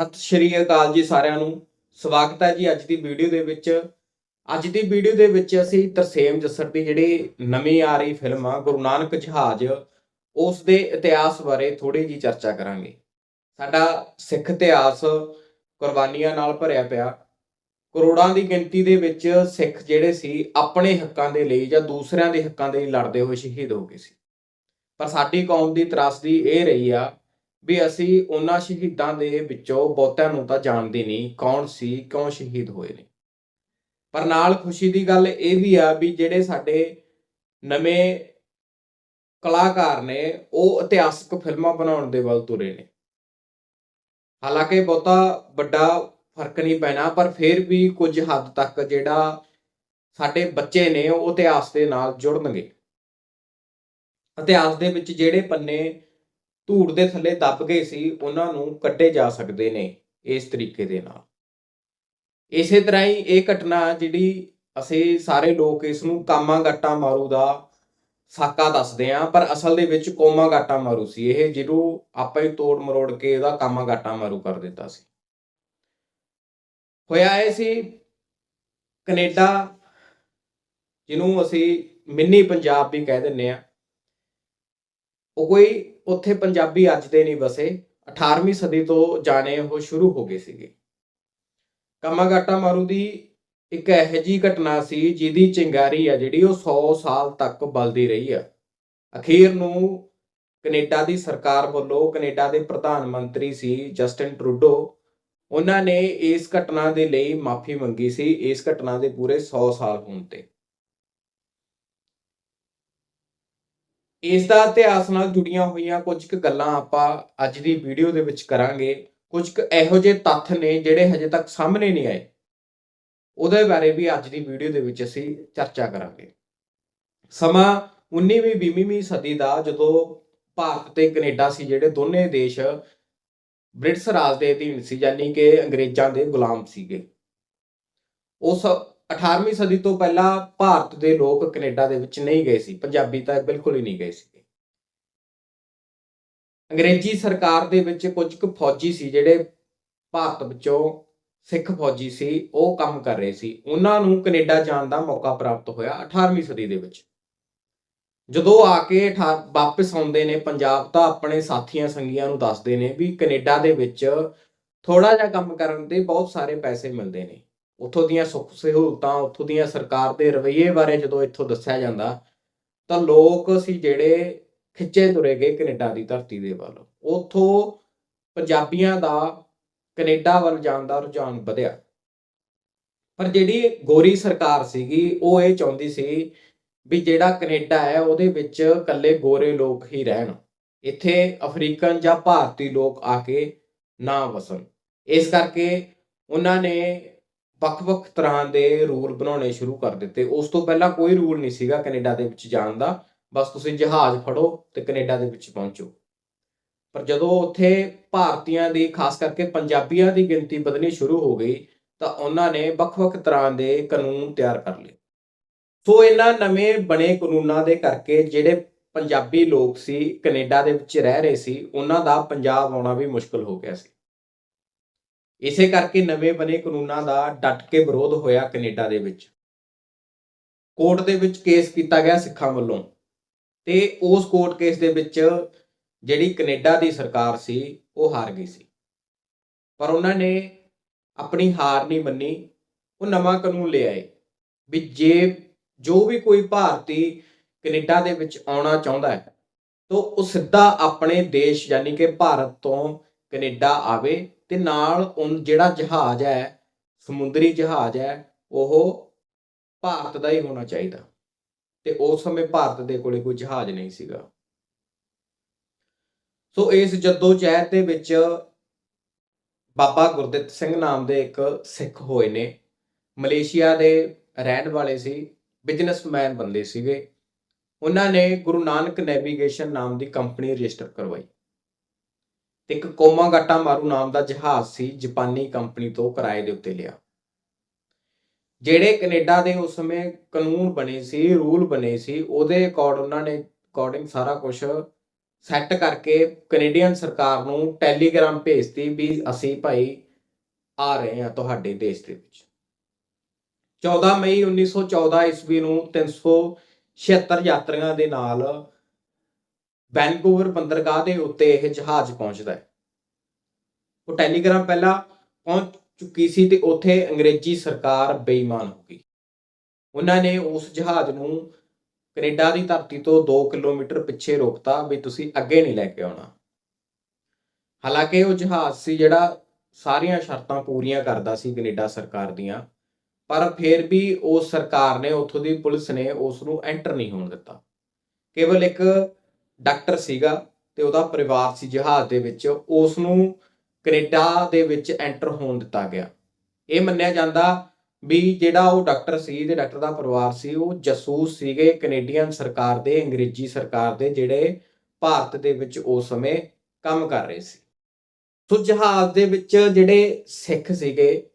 ਸਤਿ ਸ਼੍ਰੀ ਅਕਾਲ ਜੀ ਸਾਰਿਆਂ ਨੂੰ। ਸਵਾਗਤ ਹੈ ਜੀ ਅੱਜ ਦੀ ਵੀਡੀਓ ਦੇ ਵਿੱਚ। ਅੱਜ ਦੀ ਵੀਡੀਓ ਦੇ ਵਿੱਚ ਅਸੀਂ ਤਰਸੇਮ ਜੱਸਰ ਦੀ ਜਿਹੜੀ ਨਵੀਂ ਆ ਰਹੀ ਫਿਲਮ ਆ, ਗੁਰੂ ਨਾਨਕ ਜਹਾਜ਼, ਉਸ ਦੇ ਇਤਿਹਾਸ ਬਾਰੇ ਥੋੜੀ ਜੀ ਚਰਚਾ ਕਰਾਂਗੇ। ਸਾਡਾ ਸਿੱਖ ਇਤਿਹਾਸ ਕੁਰਬਾਨੀਆਂ ਨਾਲ ਭਰਿਆ ਪਿਆ। ਕਰੋੜਾਂ ਦੀ ਗਿਣਤੀ ਦੇ ਵਿੱਚ ਸਿੱਖ ਜਿਹੜੇ ਸੀ, ਆਪਣੇ ਹੱਕਾਂ ਦੇ ਲਈ ਜਾਂ ਦੂਸਰਿਆਂ ਦੇ ਹੱਕਾਂ ਦੇ ਲਈ ਲੜਦੇ ਹੋਏ ਸ਼ਹੀਦ ਹੋ ਗਏ ਸੀ। ਪਰ ਸਾਡੀ ਕੌਮ ਦੀ ਤਰਾਸਦੀ ਇਹ ਰਹੀ ਆ ਵੀ ਅਸੀਂ ਉਹਨਾਂ ਸ਼ਹੀਦਾਂ ਦੇ ਵਿੱਚੋਂ ਬਹੁਤਿਆਂ ਨੂੰ ਤਾਂ ਜਾਣਦੇ ਨਹੀਂ ਕੌਣ ਸੀ ਕਿਉਂ ਸ਼ਹੀਦ ਹੋਏ ਨੇ। ਪਰ ਨਾਲ ਖੁਸ਼ੀ ਦੀ ਗੱਲ ਇਹ ਵੀ ਆ ਵੀ ਜਿਹੜੇ ਸਾਡੇ ਨਵੇਂ ਕਲਾਕਾਰ ਨੇ, ਉਹ ਇਤਿਹਾਸਕ ਫਿਲਮਾਂ ਬਣਾਉਣ ਦੇ ਵੱਲ ਤੁਰੇ ਨੇ। ਹਾਲਾਂਕਿ ਬਹੁਤਾ ਵੱਡਾ ਫ਼ਰਕ ਨਹੀਂ ਪੈਣਾ, ਪਰ ਫਿਰ ਵੀ ਕੁਝ ਹੱਦ ਤੱਕ ਜਿਹੜਾ ਸਾਡੇ ਬੱਚੇ ਨੇ, ਉਹ ਇਤਿਹਾਸ ਦੇ ਨਾਲ ਜੁੜਨਗੇ। ਇਤਿਹਾਸ ਦੇ ਵਿੱਚ ਜਿਹੜੇ ਪੰਨੇ ਧੂੜ ਦੇ ਥੱਲੇ ਦੱਬ ਗਏ ਸੀ, ਉਹਨਾਂ ਨੂੰ ਕੱਢੇ ਜਾ ਸਕਦੇ ਨੇ ਇਸ ਤਰੀਕੇ ਦੇ ਨਾਲ। ਇਸੇ ਤਰ੍ਹਾਂ ਹੀ ਇਹ ਘਟਨਾ ਜਿਹੜੀ ਅਸੀਂ ਸਾਰੇ ਲੋਕ ਇਸ ਨੂੰ ਕਾਮਾ ਗੱਟਾ ਮਾਰੂ ਦਾ ਸਾਕਾ ਦੱਸਦੇ ਆ ਪਰ ਅਸਲ ਦੇ ਵਿੱਚ ਕੋਮਾ ਗਾਟਾ ਮਾਰੂ ਸੀ ਇਹ, ਜਿਹਨੂੰ ਆਪਾਂ ਹੀ ਤੋੜ ਮਰੋੜ ਕੇ ਇਹਦਾ ਕਾਮਾ ਗਾਟਾ ਮਾਰੂ ਕਰ ਦਿੱਤਾ ਸੀ। ਹੋਇਆ ਇਹ ਸੀ ਕੈਨੇਡਾ, ਜਿਹਨੂੰ ਅਸੀਂ ਮਿੰਨੀ ਪੰਜਾਬ ਵੀ ਕਹਿ ਦਿੰਨੇ ਆ ਉਹ ਕੋਈ ਉੱਥੇ ਪੰਜਾਬੀ ਅੱਜ ਦੇ ਨਹੀਂ ਬਸੇ 18ਵੀਂ ਸਦੀ ਤੋਂ ਜਾਣੇ ਉਹ ਸ਼ੁਰੂ ਹੋ ਗਏ ਸੀਗੇ। ਕਮਾਗਾਟਾ ਮਾਰੂ ਦੀ ਇੱਕ ਇਹੋ ਜਿਹੀ ਘਟਨਾ ਸੀ ਜਿਹਦੀ ਚਿੰਗਾਰੀ ਆ ਜਿਹੜੀ ਉਹ 100 ਸਾਲ ਤੱਕ ਬਲਦੀ ਰਹੀ ਆ। ਅਖੀਰ ਨੂੰ ਕੈਨੇਡਾ ਦੀ ਸਰਕਾਰ ਵੱਲੋਂ ਕੈਨੇਡਾ ਦੇ ਪ੍ਰਧਾਨ ਮੰਤਰੀ ਸੀ ਜਸਟਿਨ ਟਰੂਡੋ। ਉਹਨਾਂ ਨੇ ਇਸ ਘਟਨਾ ਦੇ ਲਈ ਮਾਫੀ ਮੰਗੀ ਸੀ, ਇਸ ਘਟਨਾ ਦੇ ਪੂਰੇ 100 ਸਾਲ ਹੋਣ ਤੇ। ਇਸ ਦਾ ਇਤਿਹਾਸ ਨਾਲ ਜੁੜੀਆਂ ਹੋਈਆਂ ਕੁਝ ਕੁ ਗੱਲਾਂ ਆਪਾਂ ਅੱਜ ਦੀ ਵੀਡੀਓ ਦੇ ਵਿੱਚ ਕਰਾਂਗੇ। ਕੁਝ ਕੁ ਇਹੋ ਜਿਹੇ ਤੱਥ ਨੇ ਜਿਹੜੇ ਹਜੇ ਤੱਕ ਸਾਹਮਣੇ ਨਹੀਂ ਆਏ। ਉਹਦੇ ਬਾਰੇ ਵੀ ਅੱਜ ਦੀ ਵੀਡੀਓ ਦੇ ਵਿੱਚ ਅਸੀਂ ਚਰਚਾ ਕਰਾਂਗੇ। ਸਮਾਂ 19ਵੀਂ 20ਵੀਂ ਸਦੀ ਦਾ ਜਦੋਂ ਭਾਰਤ ਤੇ ਕੈਨੇਡਾ ਸੀ, ਜਿਹੜੇ ਦੋਨੇ ਦੇਸ਼ ਬ੍ਰਿਟਿਸ਼ ਰਾਜ ਦੇ ਅਧੀਨ ਸੀ, ਯਾਨੀ ਕਿ ਅੰਗਰੇਜ਼ਾਂ ਦੇ ਗੁਲਾਮ ਸੀਗੇ। ਉਸ 18ਵੀਂ ਸਦੀ ਤੋਂ ਪਹਿਲਾਂ ਭਾਰਤ ਦੇ ਲੋਕ ਕੈਨੇਡਾ ਦੇ ਵਿੱਚ ਨਹੀਂ ਗਏ ਸੀ। ਪੰਜਾਬੀ ਤਾਂ ਬਿਲਕੁਲ ਹੀ ਨਹੀਂ ਗਏ ਸੀ ਅੰਗਰੇਜ਼ੀ ਸਰਕਾਰ ਦੇ ਵਿੱਚ ਕੁਝ ਕੁ ਫੌਜੀ ਸੀ, ਜਿਹੜੇ ਭਾਰਤ ਵਿੱਚੋਂ ਸਿੱਖ ਫੌਜੀ ਸੀ, ਉਹ ਕੰਮ ਕਰ ਰਹੇ ਸੀ। ਉਹਨਾਂ ਨੂੰ ਕੈਨੇਡਾ ਜਾਣ ਦਾ ਮੌਕਾ ਪ੍ਰਾਪਤ ਹੋਇਆ 18ਵੀਂ ਸਦੀ ਦੇ ਵਿੱਚ। ਜਦੋਂ ਆ ਕੇ ਅਠਾ- ਵਾਪਸ ਆਉਂਦੇ ਨੇ, ਪੰਜਾਬ ਤਾਂ ਆਪਣੇ ਸਾਥੀਆਂ ਸੰਗੀਆਂ ਨੂੰ ਦੱਸਦੇ ਨੇ ਵੀ ਕੈਨੇਡਾ ਦੇ ਵਿੱਚ ਥੋੜਾ ਜਿਹਾ ਕੰਮ ਕਰਨ ਤੇ ਬਹੁਤ ਸਾਰੇ ਪੈਸੇ ਮਿਲਦੇ ਨੇ। ਉੱਥੋਂ ਦੀਆਂ ਸੁੱਖ ਸਹੂਲਤਾਂ, ਉੱਥੋਂ ਦੀਆਂ ਸਰਕਾਰ ਦੇ ਰਵੱਈਏ ਬਾਰੇ ਜਦੋਂ ਇੱਥੋਂ ਦੱਸਿਆ ਜਾਂਦਾ, ਤਾਂ ਲੋਕ ਸੀ ਜਿਹੜੇ ਖਿੱਚੇ ਤੁਰੇ ਗਏ ਕੈਨੇਡਾ ਦੀ ਧਰਤੀ ਦੇ ਵੱਲ। ਉੱਥੋਂ ਪੰਜਾਬੀਆਂ ਦਾ ਕੈਨੇਡਾ ਵੱਲ ਜਾਣ ਦਾ ਰੁਝਾਨ ਵਧਿਆ। ਪਰ ਜਿਹੜੀ ਗੋਰੀ ਸਰਕਾਰ ਸੀਗੀ, ਉਹ ਇਹ ਚਾਹੁੰਦੀ ਸੀ ਵੀ ਜਿਹੜਾ ਕੈਨੇਡਾ ਹੈ, ਉਹਦੇ ਵਿੱਚ ਇਕੱਲੇ ਗੋਰੇ ਲੋਕ ਹੀ ਰਹਿਣ। ਇੱਥੇ ਅਫਰੀਕਨ ਜਾਂ ਭਾਰਤੀ ਲੋਕ ਆ ਕੇ ਨਾ ਵਸਣ। ਇਸ ਕਰਕੇ ਉਹਨਾਂ ਨੇ ਵੱਖ-ਵੱਖ ਤਰ੍ਹਾਂ ਦੇ ਰੂਲ ਬਣਾਉਣੇ ਸ਼ੁਰੂ ਕਰ ਦਿੱਤੇ। ਉਸ ਤੋਂ ਪਹਿਲਾਂ ਕੋਈ ਰੂਲ ਨਹੀਂ ਸੀਗਾ ਕੈਨੇਡਾ ਦੇ ਵਿੱਚ ਜਾਣ ਦਾ। ਬਸ ਤੁਸੀਂ ਜਹਾਜ਼ ਫੜੋ ਤੇ ਕੈਨੇਡਾ ਦੇ ਵਿੱਚ ਪਹੁੰਚੋ। ਪਰ ਜਦੋਂ ਉੱਥੇ ਭਾਰਤੀਆਂ ਦੀ, ਖਾਸ ਕਰਕੇ ਪੰਜਾਬੀਆਂ ਦੀ ਗਿਣਤੀ ਵਧਣੀ ਸ਼ੁਰੂ ਹੋ ਗਈ, ਤਾਂ ਉਹਨਾਂ ਨੇ ਵੱਖ-ਵੱਖ ਤਰ੍ਹਾਂ ਦੇ ਕਾਨੂੰਨ ਤਿਆਰ ਕਰ ਲਏ। ਸੋ ਇਹਨਾਂ ਨਵੇਂ ਬਣੇ ਕਾਨੂੰਨਾਂ ਦੇ ਕਰਕੇ ਜਿਹੜੇ ਪੰਜਾਬੀ ਲੋਕ ਸੀ, ਕੈਨੇਡਾ ਦੇ ਵਿੱਚ ਰਹਿ ਰਹੇ ਸੀ, ਉਹਨਾਂ ਦਾ ਪੰਜਾਬ ਆਉਣਾ ਵੀ ਮੁਸ਼ਕਲ ਹੋ ਗਿਆ ਸੀ। ਇਸੇ ਕਰਕੇ ਨਵੇਂ ਬਣੇ ਕਾਨੂੰਨਾਂ ਦਾ ਡਟ ਕੇ ਵਿਰੋਧ ਹੋਇਆ ਕੈਨੇਡਾ ਦੇ ਵਿੱਚ। ਕੋਰਟ ਦੇ ਵਿੱਚ ਕੇਸ ਕੀਤਾ ਗਿਆ ਸਿੱਖਾਂ ਵੱਲੋਂ ਤੇ ਉਸ ਕੋਰਟ ਕੇਸ ਦੇ ਵਿੱਚ ਜਿਹੜੀ ਕੈਨੇਡਾ ਦੀ ਸਰਕਾਰ ਸੀ, ਉਹ ਹਾਰ ਗਈ ਸੀ। ਪਰ ਉਹਨਾਂ ਨੇ ਆਪਣੀ ਹਾਰ ਨਹੀਂ ਮੰਨੀ, ਉਹ ਨਵਾਂ ਕਾਨੂੰਨ ਲਿਆਏ ਵੀ ਜੇ ਜੋ ਵੀ ਕੋਈ ਭਾਰਤੀ ਕੈਨੇਡਾ ਦੇ ਵਿੱਚ ਆਉਣਾ ਚਾਹੁੰਦਾ ਹੈ, ਤਾਂ ਉਹ ਸਿੱਧਾ ਆਪਣੇ ਦੇਸ਼ ਯਾਨੀ ਕਿ ਭਾਰਤ ਤੋਂ ਕੈਨੇਡਾ ਆਵੇ ਤੇ ਨਾਲ ਉਹ ਜਿਹੜਾ ਜਹਾਜ਼ ਹੈ, ਸਮੁੰਦਰੀ ਜਹਾਜ਼ ਹੈ, ਉਹ ਭਾਰਤ ਦਾ ਹੀ ਹੋਣਾ ਚਾਹੀਦਾ। ਤੇ ਉਸ ਸਮੇਂ ਭਾਰਤ ਦੇ ਕੋਲੇ ਕੋਈ ਜਹਾਜ਼ ਨਹੀਂ ਸੀਗਾ। ਸੋ ਇਸ ਜਦੋਜਹਿਦ ਦੇ ਵਿੱਚ ਬਾਬਾ ਗੁਰਦਿੱਤ ਸਿੰਘ ਨਾਮ ਦੇ ਇੱਕ ਸਿੱਖ ਹੋਏ ਨੇ। ਮਲੇਸ਼ੀਆ ਦੇ ਰਹਿਣ ਵਾਲੇ ਸੀ ਬਿਜ਼ਨਸਮੈਨ ਬੰਦੇ ਸੀਗੇ। ਉਹਨਾਂ ਨੇ ਗੁਰੂ ਨਾਨਕ ਨੈਵੀਗੇਸ਼ਨ ਨਾਮ ਦੀ ਕੰਪਨੀ ਰਜਿਸਟਰ ਕਰਵਾਈ। ਤੇ ਇੱਕ ਕੋਮਾਗਾਟਾ ਮਾਰੂ ਨਾਮ ਦਾ ਜਹਾਜ਼ ਸੀ ਜਾਪਾਨੀ ਕੰਪਨੀ ਤੋਂ ਕਿਰਾਏ ਦੇ ਉੱਤੇ ਲਿਆ। ਜਿਹੜੇ ਕੈਨੇਡਾ ਦੇ ਉਸ ਸਮੇਂ ਕਾਨੂੰਨ ਬਣੇ ਸੀ, ਰੂਲ ਬਣੇ ਸੀ, ਉਹਦੇ ਅਕੋਰਡ ਉਹਨਾਂ ਨੇ ਅਕੋਰਡਿੰਗ ਸਾਰਾ ਕੁਝ ਸੈੱਟ ਕਰਕੇ ਕੈਨੇਡੀਅਨ ਸਰਕਾਰ ਨੂੰ ਟੈਲੀਗ੍ਰਾਮ ਭੇਜਤੀ ਵੀ ਅਸੀਂ ਭਾਈ ਆ ਰਹੇ ਹਾਂ ਤੁਹਾਡੇ ਦੇਸ਼ ਦੇ ਵਿੱਚ। 14 ਮਈ 1914 ਈਸਵੀ ਨੂੰ 376 ਯਾਤਰੀਆਂ ਦੇ ਨਾਲ ਵੈਨਕੂਵਰ ਬੰਦਰਗਾਹ ਦੇ ਉੱਤੇ ਇਹ ਜਹਾਜ਼ ਪਹੁੰਚਦਾ ਹੈ। ਉਹ ਟੈਲੀਗ੍ਰਾਮ ਪਹਿਲਾਂ ਪਹੁੰਚ ਚੁੱਕੀ ਸੀ ਤੇ ਉੱਥੇ ਅੰਗਰੇਜ਼ੀ ਸਰਕਾਰ ਬੇਈਮਾਨ ਹੋ ਗਈ। ਉਹਨਾਂ ਨੇ ਉਸ ਜਹਾਜ਼ ਨੂੰ ਕੈਨੇਡਾ ਦੀ ਧਰਤੀ ਤੋਂ 2 ਕਿਲੋਮੀਟਰ ਪਿੱਛੇ ਰੋਕਤਾ ਵੀ ਤੁਸੀਂ ਅੱਗੇ ਨਹੀਂ ਲੈ ਕੇ ਆਉਣਾ। ਹਾਲਾਂਕਿ ਉਹ ਜਹਾਜ਼ ਸੀ ਜਿਹੜਾ ਸਾਰੀਆਂ ਸ਼ਰਤਾਂ ਪੂਰੀਆਂ ਕਰਦਾ ਸੀ ਕੈਨੇਡਾ ਸਰਕਾਰ ਦੀਆਂ, ਪਰ ਫਿਰ ਵੀ ਉਸ ਸਰਕਾਰ ਨੇ ਉੱਥੋਂ ਦੀ ਪੁਲਿਸ ਨੇ ਉਸ ਨੂੰ ਐਂਟਰ ਨਹੀਂ ਹੋਣ ਦਿੱਤਾ। ਕੇਵਲ ਇੱਕ ਡਾਕਟਰ ਸੀਗਾ ਤੇ ਉਹਦਾ ਪਰਿਵਾਰ ਸੀ ਜਹਾਜ਼ ਦੇ ਵਿੱਚ ਉਸ ਨੂੰ ਕੈਨੇਡਾ ਦੇ ਵਿੱਚ ਐਂਟਰ ਹੋਣ ਦਿੱਤਾ ਗਿਆ। ਇਹ ਮੰਨਿਆ ਜਾਂਦਾ ਵੀ ਜਿਹੜਾ ਉਹ ਡਾਕਟਰ ਸੀ ਤੇ ਡਾਕਟਰ ਦਾ ਪਰਿਵਾਰ ਸੀ, ਉਹ ਜਸੂਸ ਸੀਗੇ ਕੈਨੇਡੀਅਨ ਸਰਕਾਰ ਦੇ, ਅੰਗਰੇਜ਼ੀ ਸਰਕਾਰ ਦੇ ਜਿਹੜੇ ਭਾਰਤ ਦੇ ਵਿੱਚ ਉਸ ਸਮੇਂ ਕੰਮ ਕਰ ਰਹੇ ਸੀ। ਸੋ ਜਹਾਜ਼ ਦੇ ਵਿੱਚ ਜਿਹੜੇ ਸਿੱਖ ਸੀਗੇ,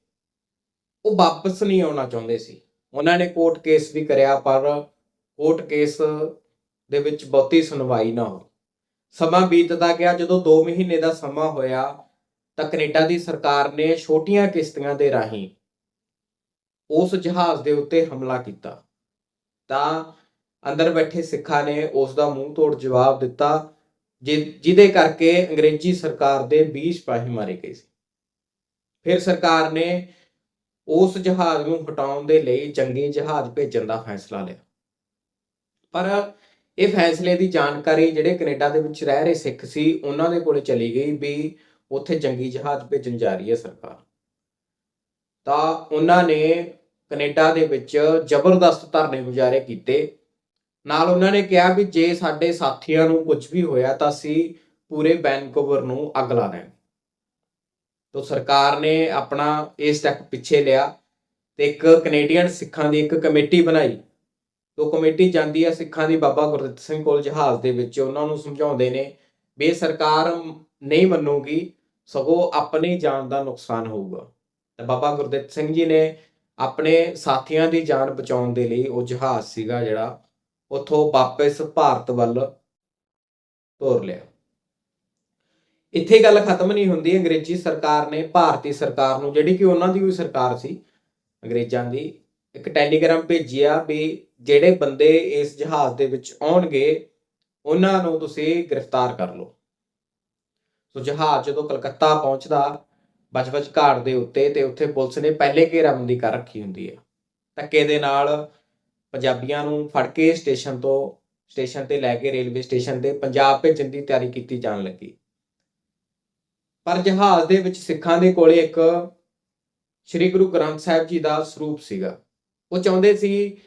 ਉਹ ਵਾਪਸ ਨਹੀਂ ਆਉਣਾ ਚਾਹੁੰਦੇ ਸੀ। ਉਹਨਾਂ ਨੇ ਕੋਰਟ ਕੇਸ ਵੀ ਕਰਿਆ, ਪਰ ਕੋਰਟ ਕੇਸ ਦੇ ਵਿੱਚ ਬਹੁਤੀ ਸੁਣਵਾਈ ਨਾ ਹੋਈ ਸਮਾਂ ਬੀਤਦਾ ਗਿਆ। ਜਦੋਂ 2 ਮਹੀਨੇ ਦਾ ਸਮਾਂ ਹੋਇਆ, ਤਾਂ ਕੈਨੇਡਾ ਦੀ ਸਰਕਾਰ ਨੇ ਛੋਟੀਆਂ ਕਿਸ਼ਤੀਆਂ ਦੇ ਰਾਹੀਂ ਉਸ ਜਹਾਜ਼ ਦੇ ਉੱਤੇ ਹਮਲਾ ਕੀਤਾ। ਤਾਂ ਅੰਦਰ ਬੈਠੇ ਸਿੱਖਾਂ ਨੇ ਉਸ ਦਾ ਮੂੰਹ ਤੋੜ ਜਵਾਬ ਦਿੱਤਾ, ਜਿ- ਜਿਹਦੇ ਕਰਕੇ ਅੰਗਰੇਜ਼ੀ ਸਰਕਾਰ ਦੇ 20 ਸਿਪਾਹੀ ਮਾਰੇ ਗਏ ਸੀ। ਫਿਰ ਸਰਕਾਰ ਨੇ ਉਸ ਜਹਾਜ਼ ਨੂੰ ਹਟਾਉਣ ਦੇ ਲਈ ਜੰਗੀ ਜਹਾਜ਼ ਭੇਜਣ ਦਾ ਫੈਸਲਾ ਲਿਆ। ਪਰ ਇਹ ਫੈਸਲੇ ਦੀ ਜਾਣਕਾਰੀ ਜਿਹੜੇ ਕੈਨੇਡਾ ਦੇ ਵਿੱਚ ਰਹਿ ਰਹੇ ਸਿੱਖ ਸੀ, ਉਹਨਾਂ ਦੇ ਕੋਲੇ ਚਲੀ ਗਈ ਵੀ ਉੱਥੇ ਜੰਗੀ ਜਹਾਜ਼ ਭੇਜਣ ਜਾ ਰਹੀ ਹੈ ਸਰਕਾਰ। ਤਾਂ ਉਹਨਾਂ ਨੇ ਕੈਨੇਡਾ ਦੇ ਵਿੱਚ ਜ਼ਬਰਦਸਤ ਧਰਨੇ ਮੁਜ਼ਾਹਰੇ ਕੀਤੇ। ਨਾਲ ਉਹਨਾਂ ਨੇ ਕਿਹਾ ਵੀ ਜੇ ਸਾਡੇ ਸਾਥੀਆਂ ਨੂੰ ਕੁਝ ਵੀ ਹੋਇਆ ਤਾਂ ਅਸੀਂ ਪੂਰੇ ਵੈਨਕੂਵਰ ਨੂੰ ਅੱਗ ਲਾ ਦੇਵਾਂਗੇ। ਤਾਂ ਸਰਕਾਰ ਨੇ ਆਪਣਾ ਇਹ ਸਟੈਪ ਪਿੱਛੇ ਲਿਆ ਤੇ ਇੱਕ ਕੈਨੇਡੀਅਨ ਸਿੱਖਾਂ ਦੀ ਇੱਕ ਕਮੇਟੀ ਬਣਾਈ। ਤੋਂ ਕਮੇਟੀ ਜਾਂਦੀ ਹੈ ਸਿੱਖਾਂ ਦੀ ਬਾਬਾ ਗੁਰਦਿੱਤ ਸਿੰਘ ਕੋਲ ਜਹਾਜ਼ ਦੇ ਵਿੱਚ, ਉਹਨਾਂ ਨੂੰ ਸਮਝਾਉਂਦੇ ਨੇ ਵੀ ਸਰਕਾਰ ਨਹੀਂ ਮੰਨੂਗੀ, ਸਗੋਂ ਆਪਣੀ ਜਾਨ ਦਾ ਨੁਕਸਾਨ ਹੋਊਗਾ। ਤਾਂ ਬਾਬਾ ਗੁਰਦਿੱਤ ਸਿੰਘ ਜੀ ਨੇ ਆਪਣੇ ਸਾਥੀਆਂ ਦੀ ਜਾਨ ਬਚਾਉਣ ਦੇ ਲਈ ਉਹ ਜਹਾਜ਼ ਸੀਗਾ ਜਿਹੜਾ, ਉੱਥੋਂ ਵਾਪਸ ਭਾਰਤ ਵੱਲ ਤੋਰ ਲਿਆ। ਇੱਥੇ ਗੱਲ ਖਤਮ ਨਹੀਂ ਹੁੰਦੀ, ਅੰਗਰੇਜ਼ੀ ਸਰਕਾਰ ਨੇ, ਭਾਰਤੀ ਸਰਕਾਰ ਨੂੰ, ਜਿਹੜੀ ਕਿ ਉਹਨਾਂ ਦੀ ਵੀ ਸਰਕਾਰ ਸੀ, ਅੰਗਰੇਜ਼ਾਂ ਦੀ ਇੱਕ ਟੈਲੀਗ੍ਰਾਮ ਭੇਜਿਆ ਵੀ ਜਿਹੜੇ ਬੰਦੇ ਇਸ ਜਹਾਜ਼ ਦੇ ਵਿੱਚ ਆਉਣਗੇ, ਉਹਨਾਂ ਨੂੰ ਤੁਸੀਂ ਗ੍ਰਿਫਤਾਰ ਕਰ ਲਓ। ਸੋ ਜਹਾਜ਼ ਜਦੋਂ ਕਲਕੱਤਾ ਪਹੁੰਚਦਾ ਬਚਬਚ ਘਾਟ ਦੇ ਉੱਤੇ ਤੇ ਉੱਥੇ ਪੁਲਿਸ ਨੇ ਪਹਿਲੇ ਘੇਰਾਬੰਦੀ ਕਰ ਰੱਖੀ ਹੁੰਦੀ ਹੈ। ਧੱਕੇ ਦੇ ਨਾਲ ਪੰਜਾਬੀਆਂ ਨੂੰ ਫੜ ਕੇ ਸਟੇਸ਼ਨ ਤੋਂ, ਸਟੇਸ਼ਨ ਤੇ ਲੈ ਕੇ ਰੇਲਵੇ ਸਟੇਸ਼ਨ ਤੇ ਪੰਜਾਬ ਭੇਜਣ ਦੀ ਤਿਆਰੀ ਕੀਤੀ ਜਾਣ ਲੱਗੀ। ਪਰ ਜਹਾਜ਼ ਦੇ ਵਿੱਚ ਸਿੱਖਾਂ ਦੇ ਕੋਲੇ ਇੱਕ ਸ੍ਰੀ ਗੁਰੂ ਗ੍ਰੰਥ ਸਾਹਿਬ ਜੀ ਦਾ ਸਰੂਪ ਸੀਗਾ। ਉਹ ਚਾਹੁੰਦੇ ਸੀ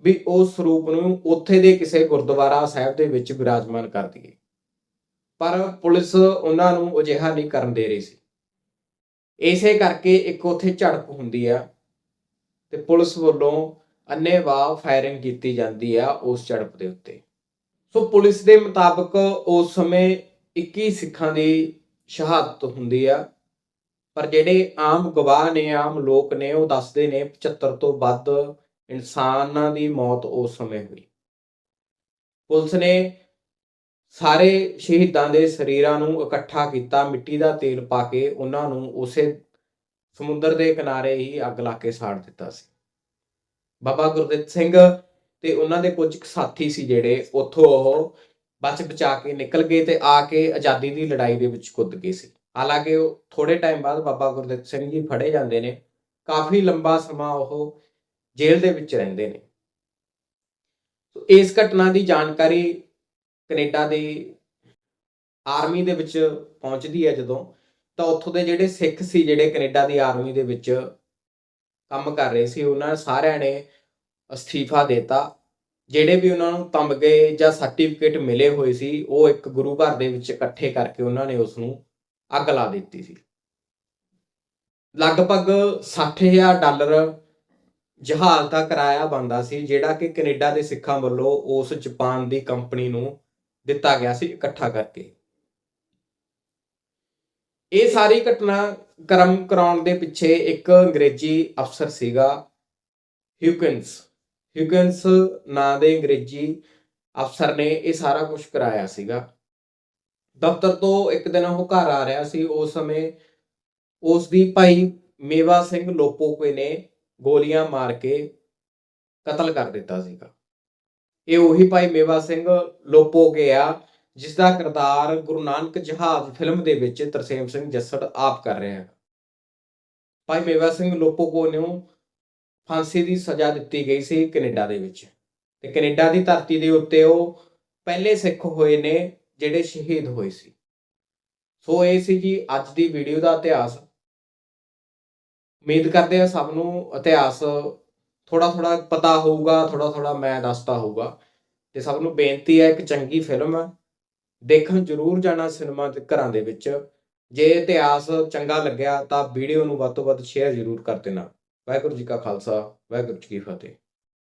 ਵੀ ਉਸ ਸਰੂਪ ਨੂੰ ਉੱਥੇ ਦੇ ਕਿਸੇ ਗੁਰਦੁਆਰਾ ਸਾਹਿਬ ਦੇ ਵਿੱਚ ਵਿਰਾਜਮਾਨ ਕਰ ਦਈਏ। ਪਰ ਪੁਲਿਸ ਉਹਨਾਂ ਨੂੰ ਅਜਿਹਾ ਨਹੀਂ ਕਰਨ ਦੇ ਰਹੀ ਸੀ। ਇਸੇ ਕਰਕੇ ਇੱਕ ਉੱਥੇ ਝੜਪ ਹੁੰਦੀ ਆ ਤੇ ਪੁਲਿਸ ਵੱਲੋਂ ਅੰਨੇਵਾਹ ਫਾਇਰਿੰਗ ਕੀਤੀ ਜਾਂਦੀ ਆ ਉਸ ਝੜਪ ਦੇ ਉੱਤੇ। ਸੋ ਪੁਲਿਸ ਦੇ ਮੁਤਾਬਕ ਉਸ ਸਮੇਂ 21 ਸਿੱਖਾਂ ਦੀ ਸ਼ਹਾਦਤ ਹੁੰਦੀ ਆ। ਪਰ ਜਿਹੜੇ ਆਮ ਗਵਾਹ ਨੇ, ਆਮ ਲੋਕ ਨੇ, ਉਹ ਦੱਸਦੇ ਨੇ 75 ਤੋਂ ਵੱਧ ਇਨਸਾਨਾਂ ਦੀ ਮੌਤ ਉਸ ਸਮੇਂ ਹੋਈ। ਪੁਲਿਸ ਨੇ ਸਾਰੇ ਸ਼ਹੀਦਾਂ ਦੇ ਸਰੀਰਾਂ ਨੂੰ ਇਕੱਠਾ ਕੀਤਾ, ਮਿੱਟੀ ਦਾ ਤੇਲ ਪਾ ਕੇ ਉਹਨਾਂ ਨੂੰ ਉਸੇ ਸਮੁੰਦਰ ਦੇ ਕਿਨਾਰੇ ਹੀ ਅੱਗ ਲਾ ਕੇ ਸਾੜ ਦਿੱਤਾ ਸੀ। ਬਾਬਾ ਗੁਰਦਿੱਤ ਸਿੰਘ ਤੇ ਉਹਨਾਂ ਦੇ ਕੁਝ ਸਾਥੀ ਸੀ ਜਿਹੜੇ, ਉੱਥੋਂ ਉਹ ਬਚ ਬਚਾ ਕੇ ਨਿਕਲ ਗਏ ਤੇ ਆ ਕੇ ਆਜ਼ਾਦੀ ਦੀ ਲੜਾਈ ਦੇ ਵਿੱਚ ਕੁੱਦ ਗਏ ਸੀ। ਹਾਲਾਂਕਿ ਉਹ ਥੋੜੇ ਟਾਈਮ ਬਾਅਦ ਬਾਬਾ ਗੁਰਦਿੱਤ ਸਿੰਘ ਜੀ ਫੜੇ ਜਾਂਦੇ ਨੇ। ਕਾਫੀ ਲੰਬਾ ਸਮਾਂ ਉਹ ਜੇਲ੍ਹ ਦੇ ਵਿੱਚ ਰਹਿੰਦੇ ਨੇ। ਇਸ ਘਟਨਾ ਦੀ ਜਾਣਕਾਰੀ ਕੈਨੇਡਾ ਦੀ ਆਰਮੀ ਦੇ ਵਿੱਚ ਪਹੁੰਚਦੀ ਹੈ ਜਦੋਂ। ਤਾਂ ਉੱਥੋਂ ਦੇ ਜਿਹੜੇ ਸਿੱਖ ਸੀ ਜਿਹੜੇ ਕੈਨੇਡਾ ਦੀ ਆਰਮੀ ਦੇ ਵਿੱਚ ਕੰਮ ਕਰ ਰਹੇ ਸੀ, ਉਹਨਾਂ ਸਾਰਿਆਂ ਨੇ ਅਸਤੀਫਾ ਦਿੱਤਾ। ਜਿਹੜੇ ਵੀ ਉਹਨਾਂ ਨੂੰ ਤਮਗੇ ਜਾਂ ਸਰਟੀਫਿਕੇਟ ਮਿਲੇ ਹੋਏ ਸੀ, ਉਹ ਇੱਕ ਗੁਰੂ ਘਰ ਦੇ ਵਿੱਚ ਇਕੱਠੇ ਕਰਕੇ ਉਹਨਾਂ ਨੇ ਉਸ ਨੂੰ ਅੱਗ ਲਾ ਦਿੱਤੀ ਸੀ। ਲਗਭਗ 60000 ਡਾਲਰ ਜਹਾਜ਼ ਦਾ ਕਿਰਾਇਆ ਬੰਦਾ ਸੀ, ਜਿਹੜਾ ਕਿ ਕੈਨੇਡਾ ਦੇ ਸਿੱਖਾਂ ਵੱਲੋਂ ਉਸ ਜਾਪਾਨ ਦੀ ਕੰਪਨੀ ਨੂੰ ਦਿੱਤਾ ਗਿਆ ਸੀ ਇਕੱਠਾ ਕਰਕੇ। ਇਹ ਸਾਰੀ ਘਟਨਾ ਕਰਮ ਕਰਾਉਣ ਦੇ ਪਿੱਛੇ ਇੱਕ ਅੰਗਰੇਜ਼ੀ ਅਫਸਰ ਸੀਗਾ ਹਿਊਕਿੰਸ ਹਿਊਕਿੰਸ ਨਾਂ ਦੇ ਅੰਗਰੇਜ਼ੀ ਅਫਸਰ ਨੇ ਇਹ ਸਾਰਾ ਕੁਝ ਕਰਾਇਆ ਸੀਗਾ। ਦਫ਼ਤਰ ਤੋਂ ਇੱਕ ਦਿਨ ਉਹ ਘਰ ਆ ਰਿਹਾ ਸੀ। ਉਸ ਸਮੇਂ ਉਸ ਦੀ ਭਾਈ ਮੇਵਾ ਸਿੰਘ ਲੋਪੋਕੇ ਨੇ ਗੋਲੀਆਂ ਮਾਰ ਕੇ ਕਤਲ ਕਰ ਦਿੱਤਾ ਸੀਗਾ। ਇਹ ਉਹੀ ਭਾਈ ਮੇਵਾ ਸਿੰਘ ਲੋਪੋਕੇ ਆ ਜਿਸ ਦਾ ਕਿਰਦਾਰ ਗੁਰੂ ਨਾਨਕ ਜਹਾਜ਼ ਫਿਲਮ ਦੇ ਵਿੱਚ ਤਰਸੇਮ ਸਿੰਘ ਜੱਸੜ ਆਪ ਕਰ ਰਿਹਾ ਹੈ ਭਾਈ ਮੇਵਾ ਸਿੰਘ ਲੋਪੋਕੋ ਨੂੰ ਫਾਂਸੀ ਦੀ ਸਜ਼ਾ ਦਿੱਤੀ ਗਈ ਸੀ ਕੈਨੇਡਾ ਦੇ ਵਿੱਚ। ਤੇ ਕੈਨੇਡਾ ਦੀ ਧਰਤੀ ਦੇ ਉੱਤੇ ਉਹ ਪਹਿਲੇ ਸਿੱਖ ਹੋਏ ਨੇ ਜਿਹੜੇ ਸ਼ਹੀਦ ਹੋਏ ਸੀ। ਸੋ ਇਹ ਸੀ ਜੀ ਅੱਜ ਦੀ ਵੀਡੀਓ ਦਾ ਇਤਿਹਾਸ। ਉਮੀਦ ਕਰਦੇ ਆ ਸਭ ਨੂੰ ਇਤਿਹਾਸ ਥੋੜਾ ਥੋੜਾ ਪਤਾ ਹੋਊਗਾ ਥੋੜਾ ਥੋੜਾ ਮੈਂ ਦੱਸਦਾ ਹੋਊਗਾ। ਤੇ ਸਭ ਨੂੰ ਬੇਨਤੀ ਹੈ, ਇੱਕ ਚੰਗੀ ਫਿਲਮ ਹੈ ਦੇਖਣ ਜ਼ਰੂਰ ਜਾਣਾ ਸਿਨੇਮਾ ਦੇ ਘਰਾਂ ਦੇ ਵਿੱਚ। ਜੇ ਇਤਿਹਾਸ ਚੰਗਾ ਲੱਗਿਆ ਤਾਂ ਵੀਡੀਓ ਨੂੰ ਵੱਧ ਤੋਂ ਵੱਧ ਸ਼ੇਅਰ ਜ਼ਰੂਰ ਕਰ ਦੇਣਾ। ਵਾਹਿਗੁਰੂ ਜੀ ਕਾ ਖਾਲਸਾ, ਵਾਹਿਗੁਰੂ ਜੀ ਕੀ ਫਤਿਹ।